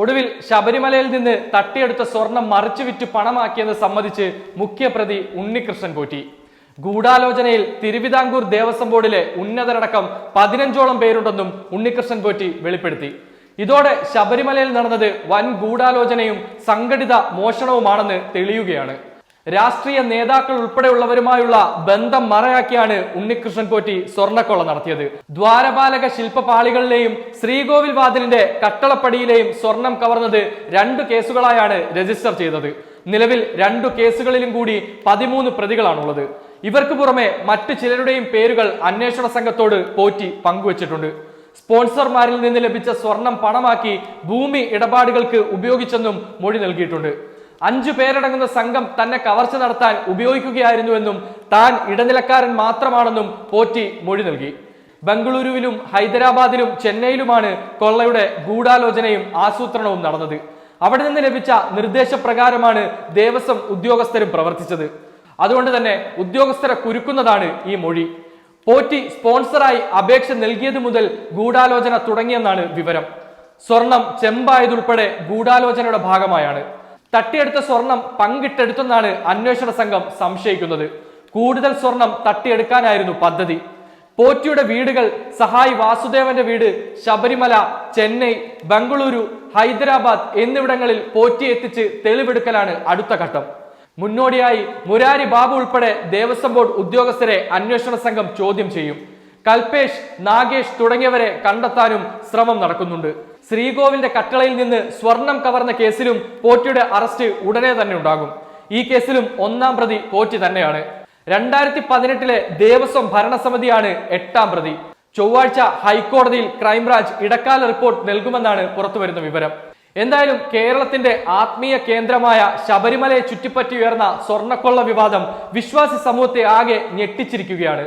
ഒടുവിൽ ശബരിമലയിൽ നിന്ന് തട്ടിയെടുത്ത സ്വർണം മറിച്ചു വിറ്റ് പണമാക്കിയെന്ന് സമ്മതിച്ച് മുഖ്യപ്രതി ഉണ്ണികൃഷ്ണൻ പോറ്റി. ഗൂഢാലോചനയിൽ തിരുവിതാംകൂർ ദേവസ്വം ബോർഡിലെ ഉന്നതരടക്കം പതിനഞ്ചോളം പേരുണ്ടെന്നും ഉണ്ണികൃഷ്ണൻ പോറ്റി വെളിപ്പെടുത്തി. ഇതോടെ ശബരിമലയിൽ നടന്നത് വൻ ഗൂഢാലോചനയും സംഘടിത മോഷണവുമാണെന്ന് തെളിയുകയാണ്. രാഷ്ട്രീയ നേതാക്കൾ ഉൾപ്പെടെയുള്ളവരുമായുള്ള ബന്ധം മറയാക്കിയാണ് ഉണ്ണികൃഷ്ണൻ പോറ്റി സ്വർണക്കൊള്ള നടത്തിയത്. ദ്വാരപാലക ശില്പപാളികളിലെയും ശ്രീകോവിൽ വാതിലിന്റെ കട്ടളപ്പടിയിലെയും സ്വർണം കവർന്നത് രണ്ടു കേസുകളായാണ് രജിസ്റ്റർ ചെയ്തത്. നിലവിൽ രണ്ടു കേസുകളിലും കൂടി പതിമൂന്ന് പ്രതികളാണുള്ളത്. ഇവർക്ക് പുറമെ മറ്റു ചിലരുടെയും പേരുകൾ അന്വേഷണ സംഘത്തോട് പോറ്റി പങ്കുവച്ചിട്ടുണ്ട്. സ്പോൺസർമാരിൽ നിന്ന് ലഭിച്ച സ്വർണം പണമാക്കി ഭൂമി ഇടപാടുകൾക്ക് ഉപയോഗിച്ചെന്നും മൊഴി നൽകിയിട്ടുണ്ട്. അഞ്ചു പേരടങ്ങുന്ന സംഘം തന്നെ കവർച്ച നടത്താൻ ഉപയോഗിക്കുകയായിരുന്നുവെന്നും താൻ ഇടനിലക്കാരൻ മാത്രമാണെന്നും പോറ്റി മൊഴി നൽകി. ബംഗളൂരുവിലും ഹൈദരാബാദിലും ചെന്നൈയിലുമാണ് കൊള്ളയുടെ ഗൂഢാലോചനയും ആസൂത്രണവും നടന്നത്. അവിടെ നിന്ന് ലഭിച്ച നിർദ്ദേശപ്രകാരമാണ് ദേവസ്വം ഉദ്യോഗസ്ഥരും പ്രവർത്തിച്ചത്. അതുകൊണ്ട് തന്നെ ഉദ്യോഗസ്ഥരെ കുരുക്കുന്നതാണ് ഈ മൊഴി. പോറ്റി സ്പോൺസറായി അപേക്ഷ നൽകിയത് മുതൽ ഗൂഢാലോചന തുടങ്ങിയെന്നാണ് വിവരം. സ്വർണം ചെമ്പായതുൾപ്പെടെ ഗൂഢാലോചനയുടെ ഭാഗമായാണ്. തട്ടിയെടുത്ത സ്വർണം പങ്കിട്ടെടുത്തെന്നാണ് അന്വേഷണ സംഘം സംശയിക്കുന്നത്. കൂടുതൽ സ്വർണം തട്ടിയെടുക്കാനായിരുന്നു പദ്ധതി. പോറ്റിയുടെ വീടുകൾ സഹായി വാസുദേവന്റെ വീട് ശബരിമല ചെന്നൈ ബംഗളൂരു ഹൈദരാബാദ് എന്നിവിടങ്ങളിൽ പോറ്റി എത്തിച്ച് തെളിവെടുക്കലാണ് അടുത്ത ഘട്ടം. മുന്നോടിയായി മുരാരി ബാബു ഉൾപ്പെടെ ദേവസ്വം ബോർഡ് ഉദ്യോഗസ്ഥരെ അന്വേഷണ സംഘം ചോദ്യം ചെയ്യും. കൽപേഷ് നാഗേഷ് തുടങ്ങിയവരെ കണ്ടെത്താനും ശ്രമം നടക്കുന്നുണ്ട്. ശ്രീകോവിലിന്റെ കട്ടളയിൽ നിന്ന് സ്വർണം കവർന്ന കേസിലും പോറ്റിയുടെ അറസ്റ്റ് ഉടനെ തന്നെ ഉണ്ടാകും. ഈ കേസിലും ഒന്നാം പ്രതി പോറ്റി തന്നെയാണ്. രണ്ടായിരത്തി പതിനെട്ടിലെ ദേവസ്വം ഭരണസമിതിയാണ് എട്ടാം പ്രതി. ചൊവ്വാഴ്ച ഹൈക്കോടതിയിൽ ക്രൈംബ്രാഞ്ച് ഇടക്കാല റിപ്പോർട്ട് നൽകുമെന്നാണ് പുറത്തുവരുന്ന വിവരം. എന്തായാലും കേരളത്തിന്റെ ആത്മീയ കേന്ദ്രമായ ശബരിമലയെ ചുറ്റിപ്പറ്റി ഉയർന്ന സ്വർണക്കൊള്ള വിവാദം വിശ്വാസി സമൂഹത്തെ ആകെ ഞെട്ടിച്ചിരിക്കുകയാണ്.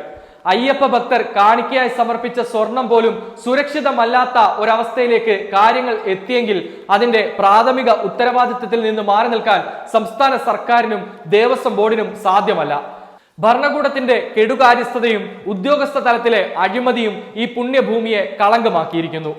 അയ്യപ്പ ഭക്തർ കാണിക്കയായി സമർപ്പിച്ച സ്വർണം പോലും സുരക്ഷിതമല്ലാത്ത ഒരവസ്ഥയിലേക്ക് കാര്യങ്ങൾ എത്തിയെങ്കിൽ അതിന്റെ പ്രാഥമിക ഉത്തരവാദിത്വത്തിൽ നിന്ന് മാറി നിൽക്കാൻ സംസ്ഥാന സർക്കാരിനും ദേവസ്വം ബോർഡിനും സാധ്യമല്ല. ഭരണകൂടത്തിന്റെ കെടുകാര്യസ്ഥതയും ഉദ്യോഗസ്ഥ തലത്തിലെ അഴിമതിയും ഈ പുണ്യഭൂമിയെ കളങ്കമാക്കിയിരിക്കുന്നു.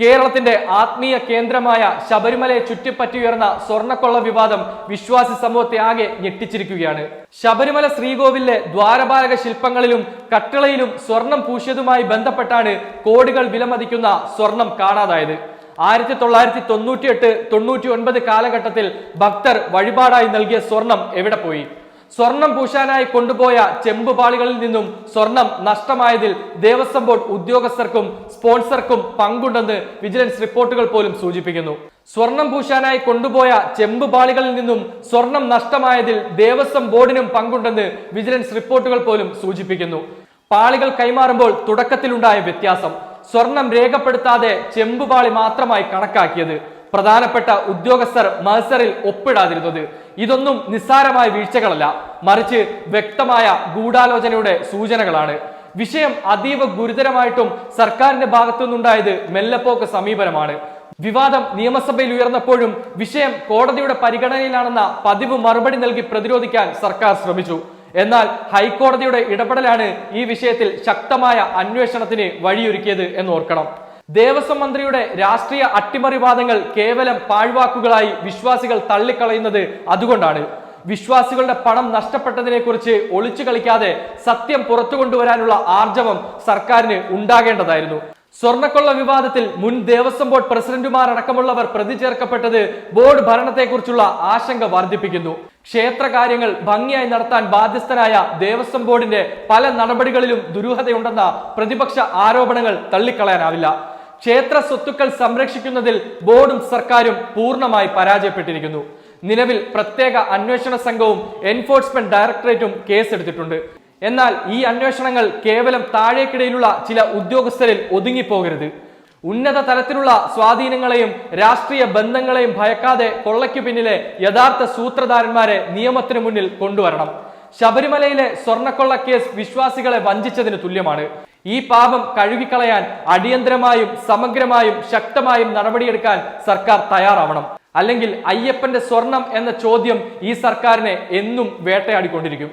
കേരളത്തിന്റെ ആത്മീയ കേന്ദ്രമായ ശബരിമലയെ ചുറ്റിപ്പറ്റിയുയർന്ന സ്വർണക്കൊള്ള വിവാദം വിശ്വാസി സമൂഹത്തെ ആകെ ഞെട്ടിച്ചിരിക്കുകയാണ്. ശബരിമല ശ്രീകോവിലെ ദ്വാരപാലക ശില്പങ്ങളിലും കട്ടിളയിലും സ്വർണം പൂശിയതുമായി ബന്ധപ്പെട്ടാണ് കോടികൾ വിലമതിക്കുന്ന സ്വർണം കാണാതായത്. ആയിരത്തി തൊള്ളായിരത്തി തൊണ്ണൂറ്റി എട്ട് തൊണ്ണൂറ്റി ഒൻപത് കാലഘട്ടത്തിൽ ഭക്തർ വഴിപാടായി നൽകിയ സ്വർണം എവിടെ പോയി? സ്വർണം പൂശാനായി കൊണ്ടുപോയ ചെമ്പുപാളികളിൽ നിന്നും സ്വർണം നഷ്ടമായതിൽ ദേവസ്വം ബോർഡ് ഉദ്യോഗസ്ഥർക്കും സ്പോൺസർക്കും പങ്കുണ്ടെന്ന് വിജിലൻസ് റിപ്പോർട്ടുകൾ പോലും സൂചിപ്പിക്കുന്നു. സ്വർണം പൂശാനായി കൊണ്ടുപോയ ചെമ്പുപാളികളിൽ നിന്നും സ്വർണം നഷ്ടമായതിൽ ദേവസ്വം ബോർഡിനും പങ്കുണ്ടെന്ന് വിജിലൻസ് റിപ്പോർട്ടുകൾ പോലും സൂചിപ്പിക്കുന്നു. പാളികൾ കൈമാറുമ്പോൾ തുടക്കത്തിലുണ്ടായ വ്യത്യാസം. സ്വർണം രേഖപ്പെടുത്താതെ ചെമ്പുപാളി മാത്രമായി കണക്കാക്കിയത്. പ്രധാനപ്പെട്ട ഉദ്യോഗസ്ഥർ മത്സറിൽ ഒപ്പിടാതിരുന്നത്. ഇതൊന്നും നിസ്സാരമായ വീഴ്ചകളല്ല. മറിച്ച് വ്യക്തമായ ഗൂഢാലോചനയുടെ സൂചനകളാണ്. വിഷയം അതീവ ഗുരുതരമായിട്ടും സർക്കാരിന്റെ ഭാഗത്തുനിന്നുണ്ടായത് മെല്ലപ്പോക്ക് സമീപനമാണ്. വിവാദം നിയമസഭയിൽ ഉയർന്നപ്പോഴും വിഷയം കോടതിയുടെ പരിഗണനയിലാണെന്ന പതിവ് മറുപടി നൽകി പ്രതിരോധിക്കാൻ സർക്കാർ ശ്രമിച്ചു. എന്നാൽ ഹൈക്കോടതിയുടെ ഇടപെടലാണ് ഈ വിഷയത്തിൽ ശക്തമായ അന്വേഷണത്തിന് വഴിയൊരുക്കിയത് എന്ന് ഓർക്കണം ദേവസ്വം മന്ത്രിയുടെ രാഷ്ട്രീയ അട്ടിമറിവാദങ്ങൾ കേവലം പാഴ്വാക്കുകളായി വിശ്വാസികൾ തള്ളിക്കളയുന്നത് അതുകൊണ്ടാണ്. വിശ്വാസികളുടെ പണം നഷ്ടപ്പെട്ടതിനെ കുറിച്ച് ഒളിച്ചു കളിക്കാതെ സത്യം പുറത്തു കൊണ്ടുവരാനുള്ള ആർജവം സർക്കാരിന് ഉണ്ടാകേണ്ടതായിരുന്നു. സ്വർണക്കൊള്ള വിവാദത്തിൽ മുൻ ദേവസ്വം ബോർഡ് പ്രസിഡന്റുമാരടക്കമുള്ളവർ പ്രതി ചേർക്കപ്പെട്ടത് ബോർഡ് ഭരണത്തെക്കുറിച്ചുള്ള ആശങ്ക വർദ്ധിപ്പിക്കുന്നു. ക്ഷേത്രകാര്യങ്ങൾ ഭംഗിയായി നടത്താൻ ബാധ്യസ്ഥനായ ദേവസ്വം ബോർഡിന്റെ പല നടപടികളിലും ദുരൂഹതയുണ്ടെന്ന പ്രതിപക്ഷ ആരോപണങ്ങൾ തള്ളിക്കളയാനാവില്ല. ക്ഷേത്ര സ്വത്തുക്കൾ സംരക്ഷിക്കുന്നതിൽ ബോർഡും സർക്കാരും പൂർണമായി പരാജയപ്പെട്ടിരിക്കുന്നു. നിലവിൽ പ്രത്യേക അന്വേഷണ സംഘവും എൻഫോഴ്സ്മെന്റ് ഡയറക്ടറേറ്റും കേസെടുത്തിട്ടുണ്ട്. എന്നാൽ ഈ അന്വേഷണങ്ങൾ കേവലം താഴേക്കിടയിലുള്ള ചില ഉദ്യോഗസ്ഥരിൽ ഒതുങ്ങിപ്പോകരുത്. ഉന്നത തലത്തിലുള്ള സ്വാധീനങ്ങളെയും രാഷ്ട്രീയ ബന്ധങ്ങളെയും ഭയക്കാതെ കൊള്ളയ്ക്കു പിന്നിലെ യഥാർത്ഥ സൂത്രധാരന്മാരെ നിയമത്തിനു മുന്നിൽ കൊണ്ടുവരണം. ശബരിമലയിലെ സ്വർണക്കൊള്ള കേസ് വിശ്വാസികളെ വഞ്ചിച്ചതിന് തുല്യമാണ്. ഈ പാപം കഴുകിക്കളയാൻ അടിയന്തരമായും സമഗ്രമായും ശക്തമായും നടപടിയെടുക്കാൻ സർക്കാർ തയ്യാറാവണം. അല്ലെങ്കിൽ അയ്യപ്പന്റെ സ്വർണം എന്ന ചോദ്യം ഈ സർക്കാരിനെ എന്നും വേട്ടയാടിക്കൊണ്ടിരിക്കും.